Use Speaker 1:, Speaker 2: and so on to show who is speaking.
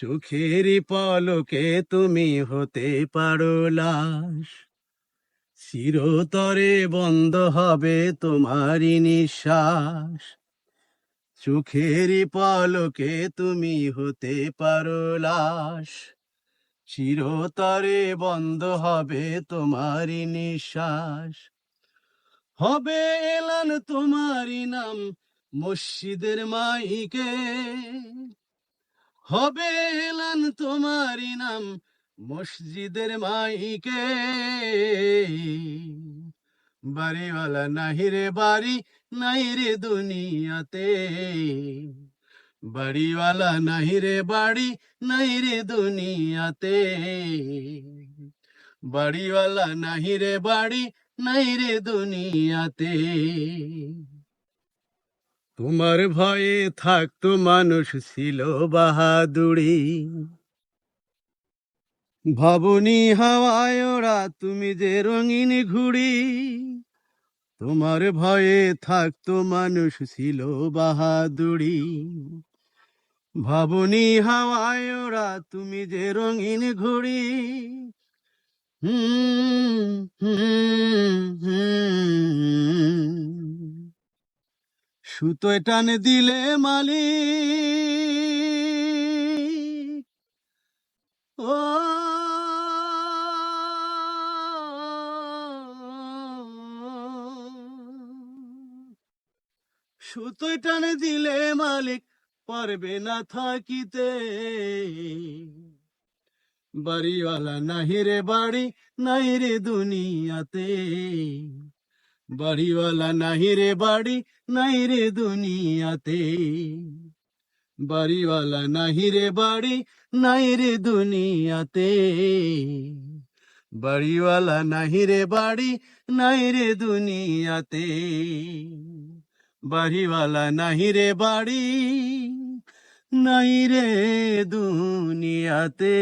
Speaker 1: চোখেরই পলকে তুমি হতে পারো লাশ। চিরতরে বন্ধ হবে তোমারই নিঃশ্বাস। চোখেরই পলকে তুমি হতে পারো লাশ। চিরতরে বন্ধ হবে তোমারই নিঃশ্বাস। হবে এলান তোমারই নাম মসজিদের মাইকে। হবে এলান তোমারই নাম মসজিদের মাইকে। বাড়িওয়ালা নাহি রে, বাড়ি নাই রে দুনিয়াতে। বাড়িওয়ালা নাহি রে, বাড়ি নাই রে দুনিয়াতে। বাড়িওয়ালা নাহি রে, বাড়ি নাই রে দুনিয়াতে। তোমার ভয়ে থাকতো মানুষ ছিল বাহাদুরি। ভাবনি হাওয়ায় ওরা, তুমি যে রঙিন ঘুড়ি। তোমার ভয়ে থাকতো মানুষ ছিল বাহাদুরি। ভাবনি হাওয়ায় ওরা, তুমি যে রঙিন ঘুড়ি। হুম হুম হুম সুতোয় টান দিলে মালিক। ও সুতোয় টান দিলে মালিক পারবে না থাকিতে। বাড়িওয়ালা নাহি রে বাড়ি নাহিরে দুনিয়াতে। বাড়িওয়ালা নাহি রে বাড়ি, নাই রে দুনিয়াতে। বাড়িওয়ালা নাহি রে বাড়ি, নাই রে দুনিয়াতে। বাড়িওয়ালা নাহি রে বাড়ি, নাই রে দুনিয়াতে। বাড়িওয়ালা নাহি রে বাড়ি, নাই রে দুনিয়াতে।